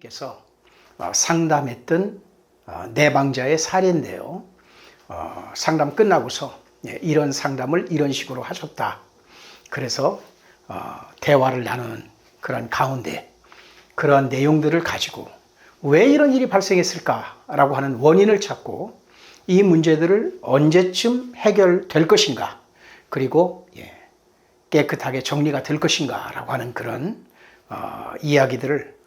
께서 어, 상담했던 어, 내방자의 사례인데요. 어, 상담 끝나고서 예, 이런 상담을 이런 식으로 하셨다. 그래서 어, 대화를 나누는 그런 가운데 그러한 내용들을 가지고 왜 이런 일이 발생했을까라고 하는 원인을 찾고 이 문제들을 언제쯤 해결될 것인가 그리고 예, 깨끗하게 정리가 될 것인가라고 하는 그런 어, 이야기들을 어,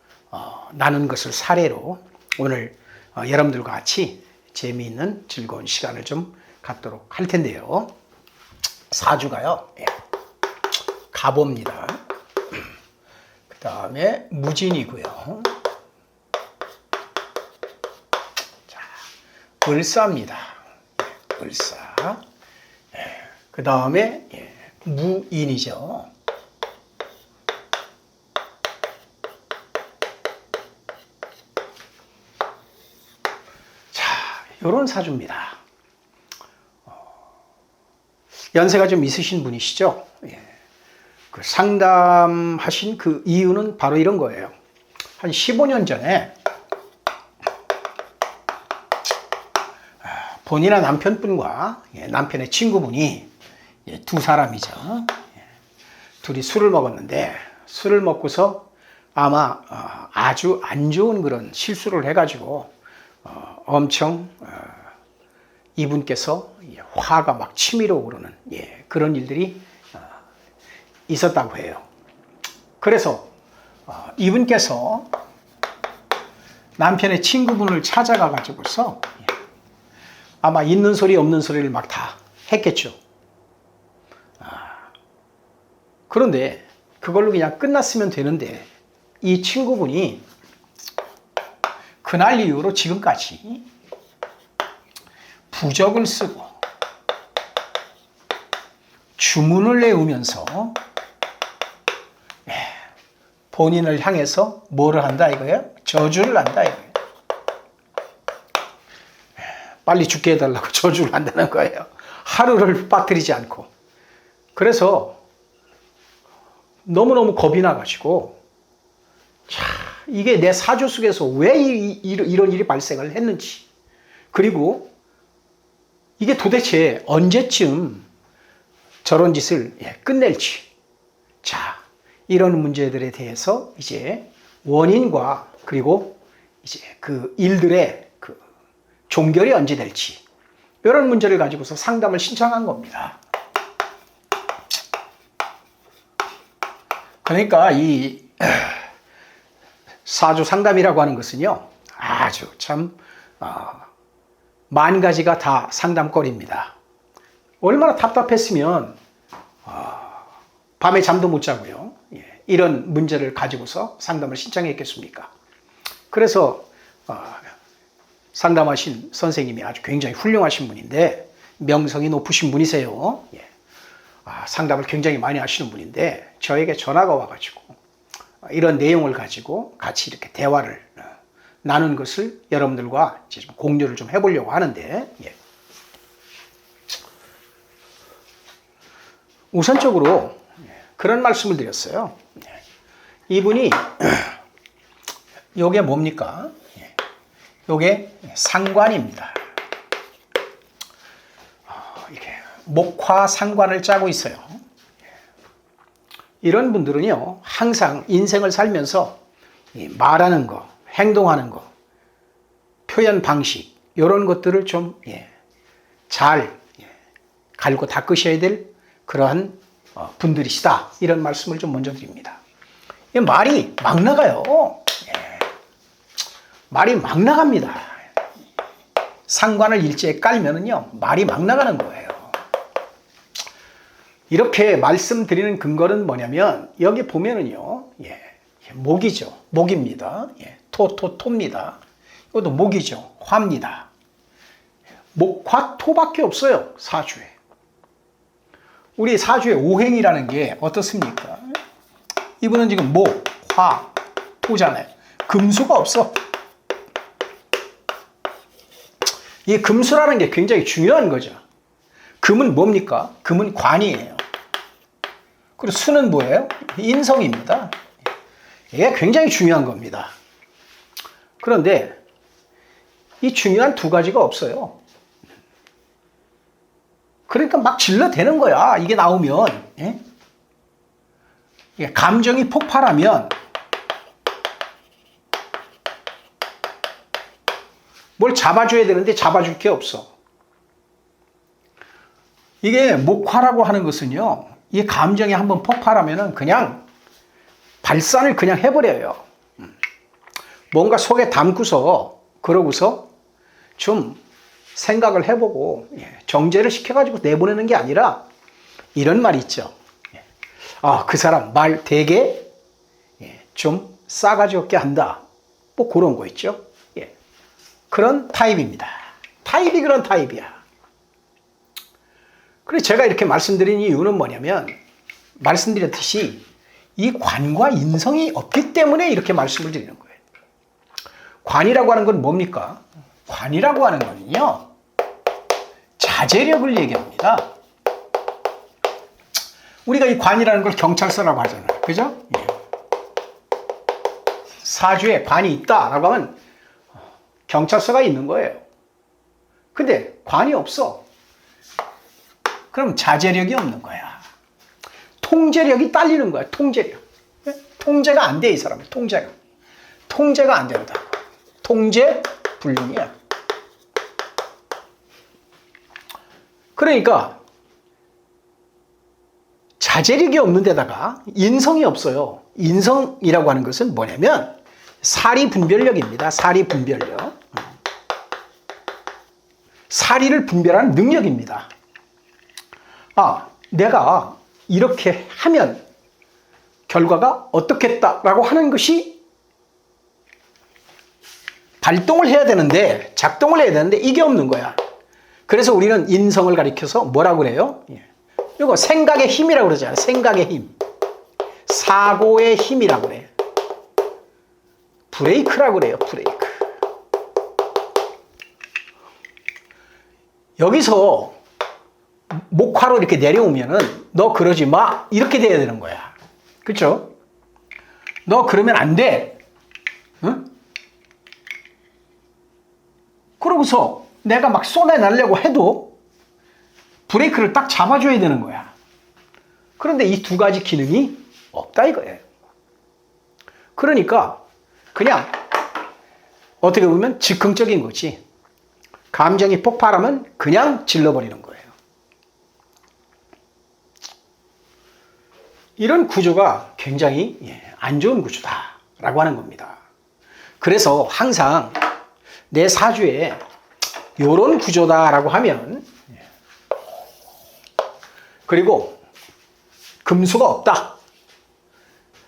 나눈 것을 사례로 오늘 어, 여러분들과 같이 재미있는 즐거운 시간을 좀 갖도록 할 텐데요. 사주가요. 예. 가봅니다. 그 다음에 무진이고요. 자, 을사입니다. 예, 을사. 그 다음에 예, 무인이죠. 요런 사주입니다. 어, 연세가 좀 있으신 분이시죠? 예. 그 상담하신 그 이유는 바로 이런 거예요. 한 15년 전에 아, 본인의 남편분과 예, 남편의 친구분이 예, 두 사람이죠. 예, 둘이 술을 먹었는데 술을 먹고서 아마 어, 아주 안 좋은 그런 실수를 해가지고 어, 엄청 어, 이분께서 예, 화가 막 치밀어 오르는 예, 그런 일들이 어, 있었다고 해요. 그래서 어, 이분께서 남편의 친구분을 찾아가 가지고서 예, 아마 있는 소리 없는 소리를 막 다 했겠죠. 아, 그런데 그걸로 그냥 끝났으면 되는데 이 친구분이 그날 이후로 지금까지 부적을 쓰고 주문을 내우면서 예, 본인을 향해서 뭐를 한다 이거예요? 저주를 한다 이거예요. 예, 빨리 죽게 해달라고 저주를 한다는 거예요. 하루를 빠뜨리지 않고. 그래서 너무너무 겁이 나가지고 자, 이게 내 사주 속에서 왜 이, 이, 이런 일이 발생을 했는지, 그리고 이게 도대체 언제쯤 저런 짓을 예, 끝낼지. 자, 이런 문제들에 대해서 이제 원인과 그리고 이제 그 일들의 그 종결이 언제 될지, 이런 문제를 가지고서 상담을 신청한 겁니다. 그러니까 이 사주 상담이라고 하는 것은요, 아주 참, 어, 만 가지가 다 상담거리입니다. 얼마나 답답했으면, 어, 밤에 잠도 못 자고요. 예, 이런 문제를 가지고서 상담을 신청했겠습니까? 그래서, 어, 상담하신 선생님이 아주 굉장히 훌륭하신 분인데, 명성이 높으신 분이세요. 예. 아, 상담을 굉장히 많이 하시는 분인데, 저에게 전화가 와가지고, 이런 내용을 가지고 같이 이렇게 대화를 어, 나눈 것을 여러분들과 이제 좀 공유를 좀 해보려고 하는데, 예. 우선적으로 그런 말씀을 드렸어요. 예. 이분이 요게 뭡니까? 예. 요게 상관입니다. 어, 이렇게 목화 상관을 짜고 있어요. 이런 분들은요, 항상 인생을 살면서 말하는 거, 행동하는 거, 표현 방식, 이런 것들을 좀, 예, 잘, 예, 갈고 닦으셔야 될 그러한 어, 분들이시다. 이런 말씀을 좀 먼저 드립니다. 말이 막 나가요. 예. 말이 막 나갑니다. 상관을 일제에 깔면은요, 말이 막 나가는 거예요. 이렇게 말씀드리는 근거는 뭐냐면 여기 보면은요, 예, 목이죠. 목입니다. 예, 토, 토, 토입니다. 이것도 목이죠. 화입니다. 목화 토밖에 없어요. 사주에. 우리 사주의 오행이라는 게 어떻습니까? 이분은 지금 목, 화, 토잖아요. 금수가 없어. 이 금수라는 게 굉장히 중요한 거죠. 금은 뭡니까? 금은 관이에요. 그리고 수는 뭐예요? 인성입니다. 이게 굉장히 중요한 겁니다. 그런데 이 중요한 두 가지가 없어요. 그러니까 막 질러대는 거야. 이게 나오면. 예? 감정이 폭발하면 뭘 잡아줘야 되는데 잡아줄 게 없어. 이게 목화라고 하는 것은요, 이 감정이 한번 폭발하면은 그냥 발산을 그냥 해버려요. 음. 뭔가 속에 담고서, 그러고서 좀 생각을 해보고, 예, 정제를 시켜가지고 내보내는 게 아니라, 이런 말이 있죠. 예. 아, 그 사람 말 되게 예, 좀 싸가지 없게 한다. 뭐 그런 거 있죠. 예. 그런 타입입니다. 타입이 그런 타입이야. 그래서 제가 이렇게 말씀드린 이유는 뭐냐면 말씀드렸듯이 이 관과 인성이 없기 때문에 이렇게 말씀을 드리는 거예요. 관이라고 하는 건 뭡니까? 관이라고 하는 거는요. 자제력을 얘기합니다. 우리가 이 관이라는 걸 경찰서라고 하잖아요. 그죠? 예. 사주에 관이 있다라고 하면 경찰서가 있는 거예요. 근데 관이 없어. 그럼 자제력이 없는 거야. 통제력이 딸리는 거야. 통제력. 예? 통제가 안 돼, 이 사람은. 통제가. 통제가 안 된다. 통제 불능이야. 그러니까 자제력이 없는 데다가 인성이 없어요. 인성이라고 하는 것은 뭐냐면 사리 분별력입니다. 사리 분별력. 사리를 분별하는 능력입니다. 아, 내가 이렇게 하면 결과가 어떻겠다라고 하는 것이 발동을 해야 되는데, 작동을 해야 되는데 이게 없는 거야. 그래서 우리는 인성을 가리켜서 뭐라고 그래요? 예. 이거 생각의 힘이라고 그러잖아요. 생각의 힘. 사고의 힘이라고 그래요. 브레이크라고 그래요. 브레이크. 여기서 목화로 이렇게 내려오면은 너 그러지 마 이렇게 돼야 되는 거야. 그렇죠? 너 그러면 안 돼. 그러고서 내가 막 쏟아내려고 해도 브레이크를 딱 잡아줘야 되는 거야. 그런데 이 두 가지 기능이 없다 이거예요. 그러니까 그냥 어떻게 보면 즉흥적인 거지. 감정이 폭발하면 그냥 질러버리는 거예요. 이런 구조가 굉장히 예, 안 좋은 구조다라고 하는 겁니다. 그래서 항상 내 사주에 이런 구조다라고 하면 예, 그리고 금수가 없다.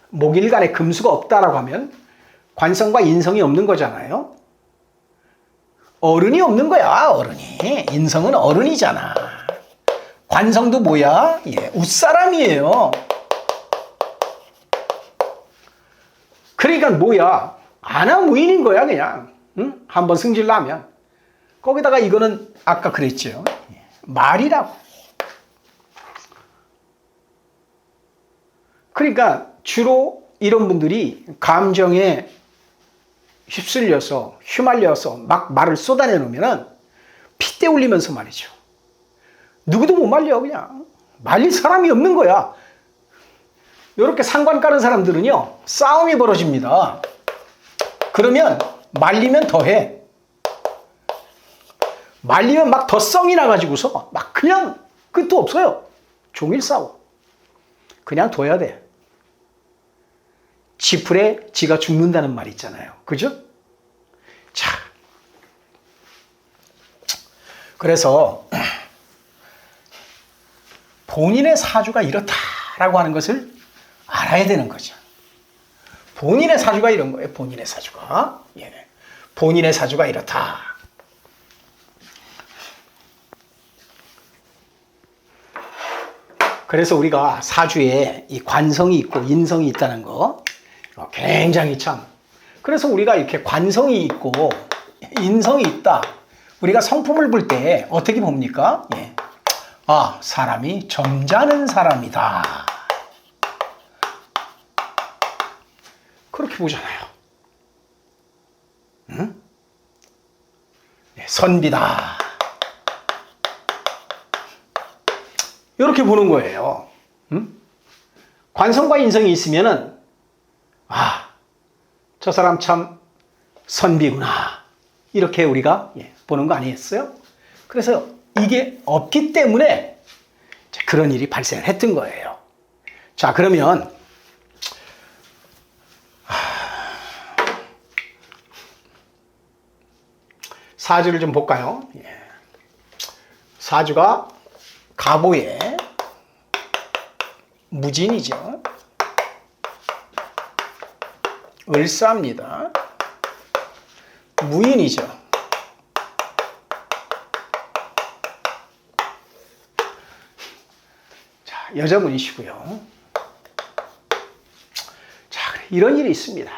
목일간에 금수가 없다라고 하면 관성과 인성이 없는 거잖아요. 어른이 없는 거야, 어른이. 인성은 어른이잖아. 관성도 뭐야? 예, 웃사람이에요. 그러니까 뭐야? 아나무인인 거야, 그냥. 응? 한번 승질 나면. 거기다가 이거는 아까 그랬죠. 예, 말이라고. 그러니까 주로 이런 분들이 감정에 휩쓸려서 휘말려서 막 말을 쏟아내 놓으면은 핏대 울리면서 말이죠. 누구도 못 말려 그냥 말릴 사람이 없는 거야. 이렇게 상관 까는 사람들은요 싸움이 벌어집니다. 그러면 말리면 더해. 말리면 막 더 썽이 나가지고서 막 그냥 끝도 없어요. 종일 싸워. 그냥 둬야 돼. 지풀에 지가 죽는다는 말 있잖아요. 그죠? 자. 그래서 본인의 사주가 이렇다라고 하는 것을 알아야 되는 거죠. 본인의 사주가 이런 거예요. 본인의 사주가. 예. 본인의 사주가 이렇다. 그래서 우리가 사주에 이 관성이 있고 인성이 있다는 거 어, 굉장히 참. 그래서 우리가 이렇게 관성이 있고 인성이 있다. 우리가 성품을 볼 때 어떻게 봅니까? 예. 아, 사람이 점잖은 사람이다. 그렇게 보잖아요. 선비다. 이렇게 보는 거예요. 음? 관성과 인성이 있으면은 아, 저 사람 참 선비구나. 이렇게 우리가 예, 보는 거 아니겠어요? 그래서 이게 없기 때문에 그런 일이 발생을 했던 거예요. 자, 그러면 사주를 좀 볼까요? 예. 사주가 가보에 무진이죠. 을사입니다. 무인이죠. 자, 여자분이시고요. 자, 이런 일이 있습니다.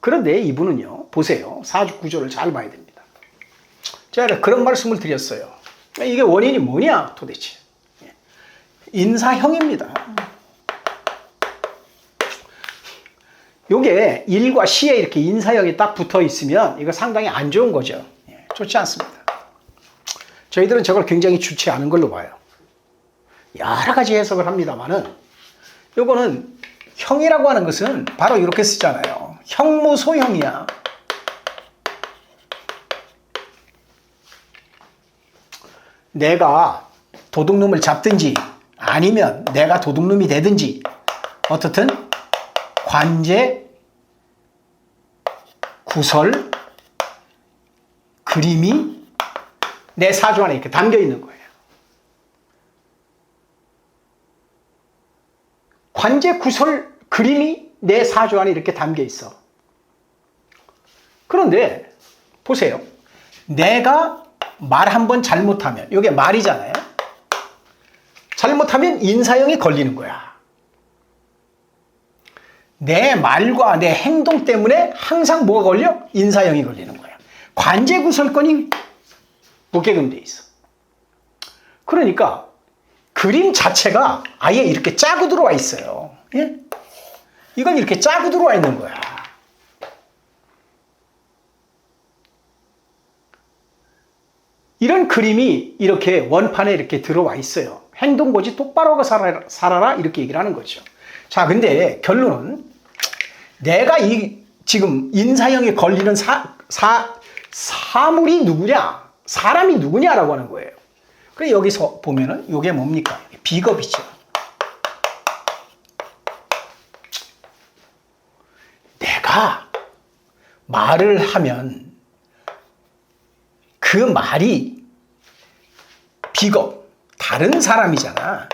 그런데 이분은요, 보세요. 사주 구조를 잘 봐야 됩니다. 제가 그런 말씀을 드렸어요. 이게 원인이 뭐냐, 도대체. 인사형입니다. 요게 일과 시에 이렇게 인사형이 딱 붙어 있으면 이거 상당히 안 좋은 거죠. 예, 좋지 않습니다. 저희들은 저걸 굉장히 좋지 않은 걸로 봐요. 여러 가지 해석을 합니다만은 요거는 형이라고 하는 것은 바로 이렇게 쓰잖아요. 형무소형이야. 내가 도둑놈을 잡든지 아니면 내가 도둑놈이 되든지 어떻든 관제, 구설, 그림이 내 사주 안에 이렇게 담겨 있는 거예요. 관제, 구설, 그림이 내 사주 안에 이렇게 담겨 있어. 그런데 보세요. 내가 말 한 번 잘못하면 이게 말이잖아요. 잘못하면 인사형이 걸리는 거야. 내 말과 내 행동 때문에 항상 뭐가 걸려? 인사형이 걸리는 거야. 관제구설권이 무게금 돼 있어. 그러니까 그림 자체가 아예 이렇게 짜고 들어와 있어요. 예? 이건 이렇게 짜고 들어와 있는 거야. 이런 그림이 이렇게 원판에 이렇게 들어와 있어요. 행동고지 똑바로 살아라, 살아라 이렇게 얘기를 하는 거죠. 자, 근데 결론은 내가 이 지금 인사형에 걸리는 사, 사, 사물이 누구냐? 사람이 누구냐라고 하는 거예요. 그래 여기서 보면은 이게 뭡니까? 비겁이죠. 내가 말을 하면 그 말이 비겁, 다른 사람이잖아.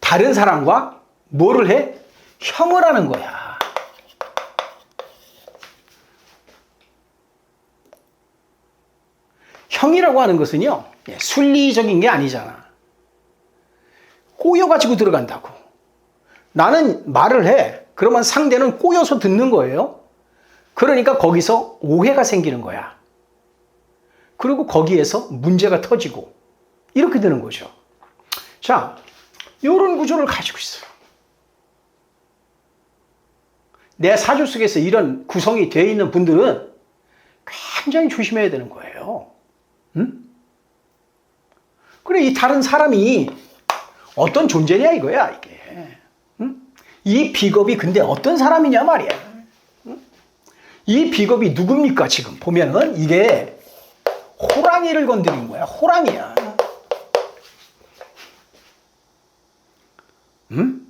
다른 사람과 뭐를 해? 형을 하는 거야. 형이라고 하는 것은요, 예, 순리적인 게 아니잖아. 꼬여가지고 들어간다고. 나는 말을 해. 그러면 상대는 꼬여서 듣는 거예요. 그러니까 거기서 오해가 생기는 거야. 그리고 거기에서 문제가 터지고, 이렇게 되는 거죠. 자, 이런 구조를 가지고 있어요. 내 사주 속에서 이런 구성이 되어 있는 분들은 굉장히 조심해야 되는 거예요. 응? 그래, 이 다른 사람이 어떤 존재냐 이거야, 이게. 응? 이 비겁이 근데 어떤 사람이냐 말이야. 응? 이 비겁이 누굽니까, 지금? 보면은 이게 호랑이를 건드린 거야, 호랑이야. 응?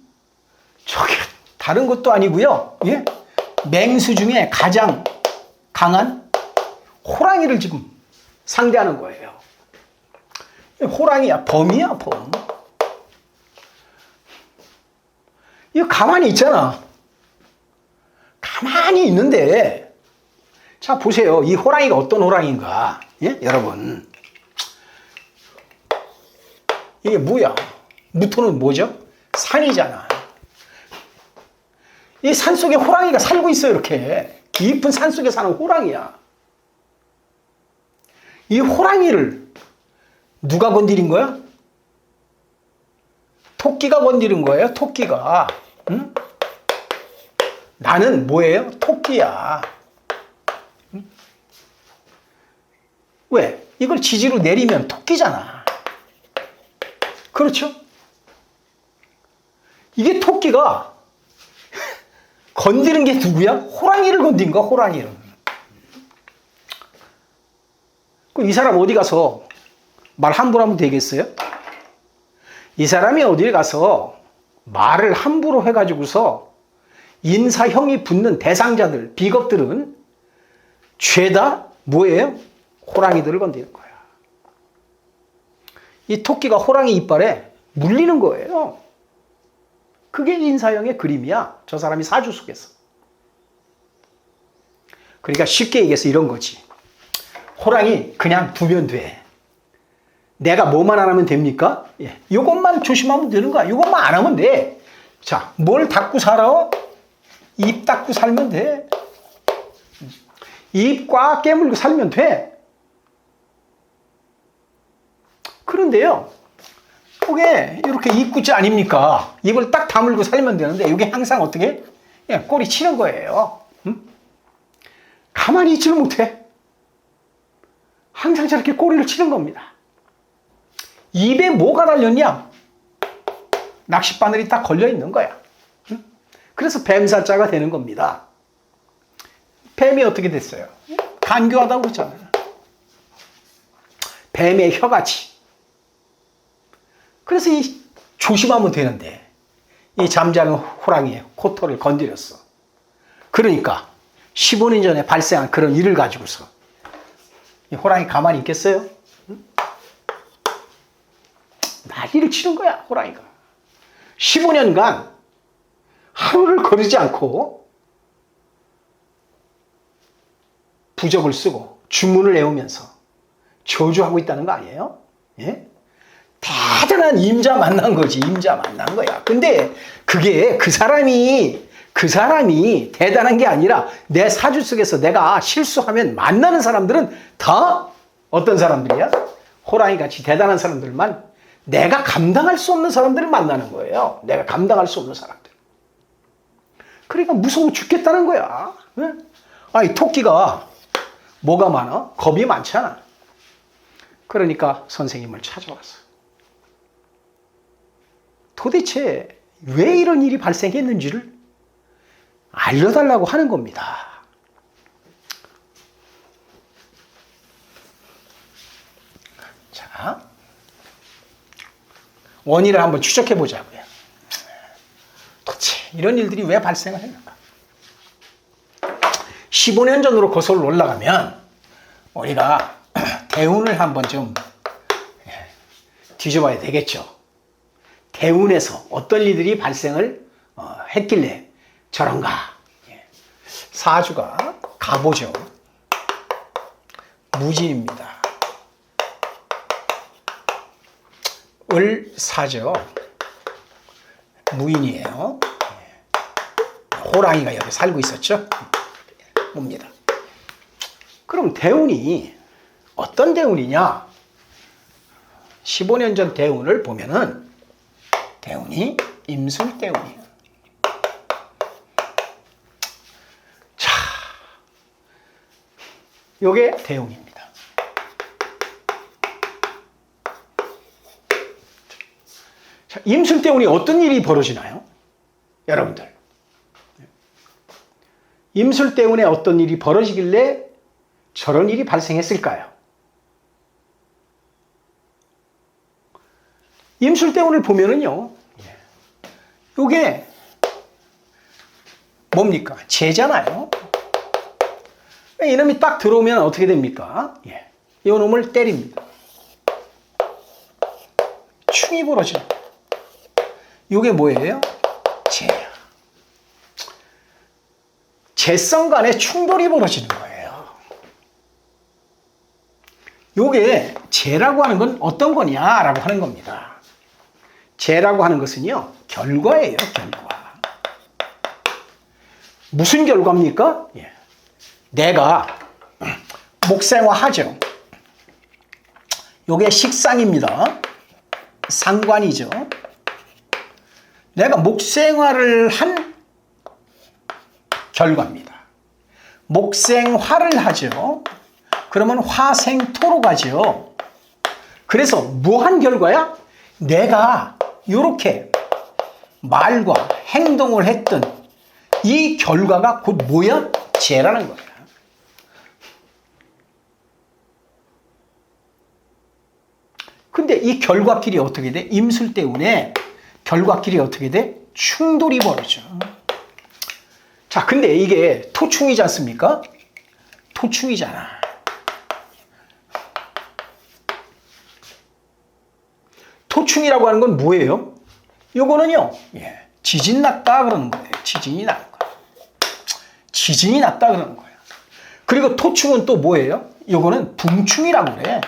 저게 다른 것도 아니고요. 예? 맹수 중에 가장 강한 호랑이를 지금 상대하는 거예요. 호랑이야, 범이야, 범. 이거 가만히 있잖아. 가만히 있는데, 자, 보세요. 이 호랑이가 어떤 호랑이인가. 예? 여러분. 이게 뭐야? 무토는 뭐죠? 산이잖아. 이 산 속에 호랑이가 살고 있어요, 이렇게. 깊은 산 속에 사는 호랑이야. 이 호랑이를 누가 건드린 거야? 토끼가 건드린 거예요, 토끼가. 응? 나는 뭐예요? 토끼야. 왜? 이걸 지지로 내리면 토끼잖아. 그렇죠? 이게 토끼가 건드는 게 누구야? 호랑이를 건든 거야, 호랑이를. 그럼 이 사람 어디 가서 말 함부로 하면 되겠어요? 이 사람이 어딜 가서 말을 함부로 해가지고서 인사형이 붙는 대상자들, 비겁들은 죄다 뭐예요? 호랑이들을 건드는 거야. 이 토끼가 호랑이 이빨에 물리는 거예요. 그게 인사형의 그림이야. 저 사람이 사주 속에서. 그러니까 쉽게 얘기해서 이런 거지. 호랑이 그냥 두면 돼. 내가 뭐만 안 하면 됩니까? 예. 이것만 조심하면 되는 거야. 이것만 안 하면 돼. 자, 뭘 닦고 살아? 입 닦고 살면 돼. 입 꽉 깨물고 살면 돼. 그런데요, 그게 이렇게 입구자 아닙니까? 입을 딱 다물고 살면 되는데, 이게 항상 어떻게? 예, 꼬리 치는 거예요. 음? 가만히 있지를 못해. 항상 저렇게 꼬리를 치는 겁니다. 입에 뭐가 달렸냐? 낚싯바늘이 딱 걸려 있는 거야. 응? 그래서 뱀살자가 되는 겁니다. 뱀이 어떻게 됐어요? 간교하다고 그랬잖아요. 뱀의 혀같이. 그래서 이 조심하면 되는데 이 잠자는 호랑이의 코털을 건드렸어. 그러니까 15년 전에 발생한 그런 일을 가지고서 이 호랑이 가만히 있겠어요? 응? 난리를 치는 거야, 호랑이가. 15년간 하루를 거르지 않고 부적을 쓰고 주문을 외우면서 저주하고 있다는 거 아니에요? 예? 대단한 임자 만난 거지, 임자 만난 거야. 근데 그게 그 사람이, 그 사람이 대단한 게 아니라 내 사주 속에서 내가 실수하면 만나는 사람들은 다 어떤 사람들이야? 호랑이 같이 대단한 사람들만 내가 감당할 수 없는 사람들을 만나는 거예요. 내가 감당할 수 없는 사람들. 그러니까 무서워 죽겠다는 거야. 네? 아니, 토끼가 뭐가 많아? 겁이 많잖아. 그러니까 선생님을 찾아왔어. 도대체 왜 이런 일이 발생했는지를 알려달라고 하는 겁니다. 자, 원인을 한번 추적해 보자고요. 도대체 이런 일들이 왜 발생을 했는가? 15년 전으로 거슬러 올라가면 우리가 대운을 한번 좀 뒤져봐야 되겠죠. 대운에서 어떤 일들이 발생을 어, 했길래 저런가? 예. 사주가 가보죠. 무진입니다. 을사죠. 무인이에요. 예. 호랑이가 여기 살고 있었죠. 봅니다. 그럼 대운이 어떤 대운이냐? 15년 전 대운을 보면은 대운이 임술 대운이에요. 자, 요게 대운입니다. 자, 임술 대운이 어떤 일이 벌어지나요? 여러분들. 임술 때문에 어떤 일이 벌어지길래 저런 일이 발생했을까요? 임술 때문을 보면은요, 요게 뭡니까? 재잖아요. 이놈이 딱 들어오면 어떻게 됩니까? 예. 이 놈을 때립니다. 충이 벌어져. 요게 뭐예요? 재야. 재성 간의 충돌이 벌어지는 거예요. 요게 재라고 하는 건 어떤 거냐라고 하는 겁니다. 재라고 하는 것은요, 결과예요, 결과. 무슨 결과입니까? 예. 내가 목생화 하죠. 요게 식상입니다. 상관이죠. 내가 목생화를 한 결과입니다. 목생화를 하죠. 그러면 화생토로 가죠. 그래서 무한 결과야? 내가 이렇게 말과 행동을 했던 이 결과가 곧 뭐야? 죄라는 거야. 근데 이 결과끼리 어떻게 돼? 임술 때문에 결과끼리 어떻게 돼? 충돌이 벌어져. 자, 근데 이게 토충이지 않습니까? 토충이잖아. 토충이라고 하는 건 뭐예요? 요거는요, 예, 지진 났다 그러는 거예요. 지진이 나는 거예요. 지진이 났다 그러는 거예요. 그리고 토충은 또 뭐예요? 요거는 붕충이라고 그래.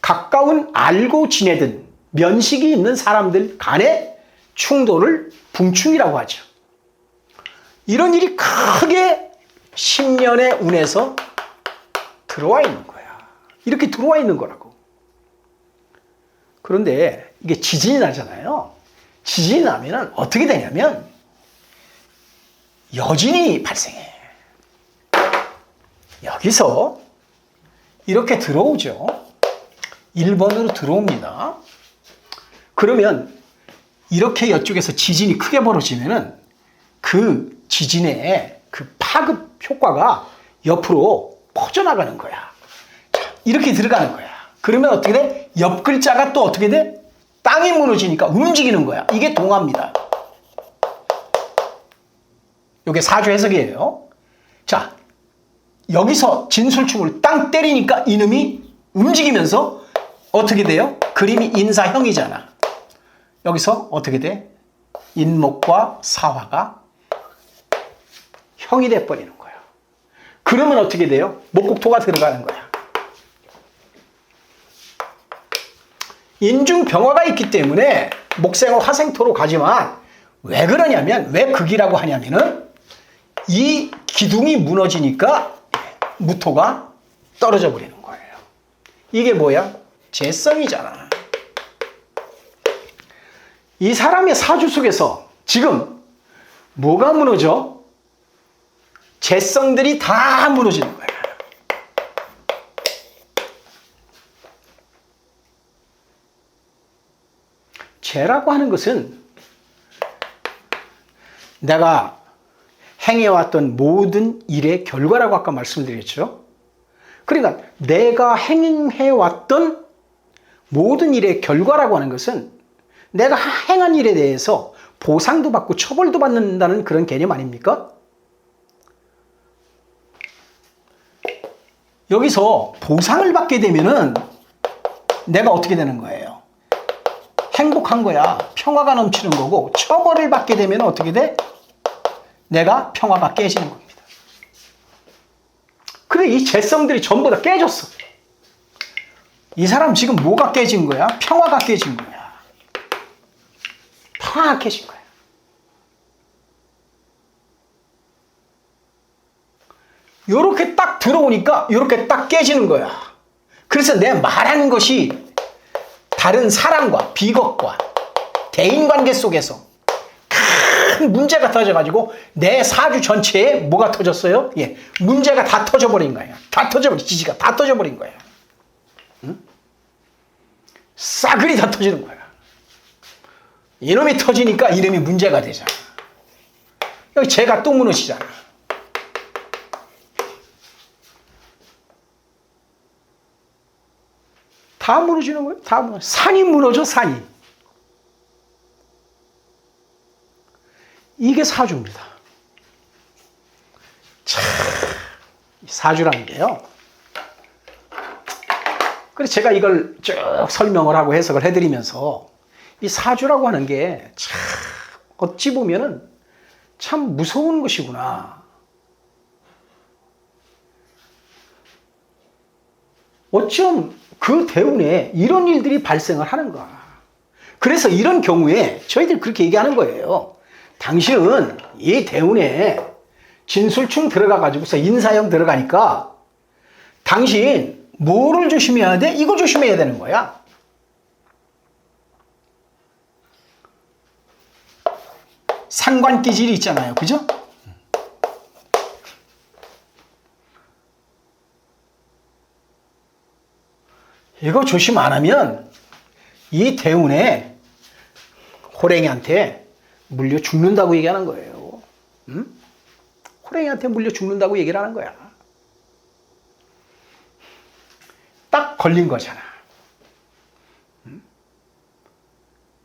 가까운 알고 지내든 면식이 있는 사람들 간의 충돌을 붕충이라고 하죠. 이런 일이 크게 10년의 운에서 들어와 있는 거야. 이렇게 들어와 있는 거라고. 그런데 이게 지진이 나잖아요. 지진이 나면 어떻게 되냐면 여진이 발생해. 여기서 이렇게 들어오죠. 1번으로 들어옵니다. 그러면 이렇게 이쪽에서 지진이 크게 벌어지면은 그 지진의 그 파급 효과가 옆으로 퍼져나가는 거야. 자, 이렇게 들어가는 거야. 그러면 어떻게 돼? 옆 글자가 또 어떻게 돼? 땅이 무너지니까 움직이는 거야. 이게 동화입니다. 이게 사주 해석이에요. 자, 여기서 진술충을 땅 때리니까 이놈이 움직이면서 어떻게 돼요? 그림이 인사형이잖아. 여기서 어떻게 돼? 인목과 사화가 형이 돼버리는 거야. 그러면 어떻게 돼요? 목국토가 들어가는 거야. 인중병화가 있기 때문에 목생어 화생토로 가지만 왜 그러냐면 왜 극이라고 하냐면은 이 기둥이 무너지니까 무토가 떨어져 버리는 거예요. 이게 뭐야? 재성이잖아. 이 사람의 사주 속에서 지금 뭐가 무너져? 재성들이 다 무너지는 거야. 죄라고 하는 것은 내가 행해왔던 모든 일의 결과라고 아까 말씀드렸죠. 그러니까 내가 행해왔던 모든 일의 결과라고 하는 것은 내가 행한 일에 대해서 보상도 받고 처벌도 받는다는 그런 개념 아닙니까? 여기서 보상을 받게 되면은 내가 어떻게 되는 거예요? 행복한 거야. 평화가 넘치는 거고 처벌을 받게 되면 어떻게 돼? 내가 평화가 깨지는 겁니다. 그래 이 재성들이 전부 다 깨졌어. 이 사람 지금 뭐가 깨진 거야? 평화가 깨진 거야. 평화가 깨진 거야. 요렇게 딱 들어오니까 요렇게 딱 깨지는 거야. 그래서 내 말하는 것이 다른 사람과 비겁과 대인관계 속에서 큰 문제가 터져가지고 내 사주 전체에 뭐가 터졌어요? 예, 문제가 다 터져버린 거야. 다 터져버린 지지가 다 터져버린 거야. 응? 싸그리 다 터지는 거야. 이놈이 터지니까 이름이 문제가 되잖아. 여기 제가 또 무너지잖아. 다 무너지는 거예요. 다 무너져. 산이 무너져, 산이. 이게 사주입니다. 참, 사주라는 게요. 그래서 제가 이걸 쭉 설명을 하고 해석을 해드리면서 이 사주라고 하는 게 참, 어찌 보면은 참 무서운 것이구나. 어쩜 그 대운에 이런 일들이 발생을 하는가. 그래서 이런 경우에 저희들 그렇게 얘기하는 거예요. 당신은 이 대운에 진술충 들어가가지고서 인사형 들어가니까 당신 뭐를 조심해야 돼? 이거 조심해야 되는 거야. 상관기질이 있잖아요. 그죠? 이거 조심 안 하면 이 대운에 호랭이한테 물려 죽는다고 얘기하는 거예요. 음? 호랭이한테 물려 죽는다고 얘기를 하는 거야. 딱 걸린 거잖아.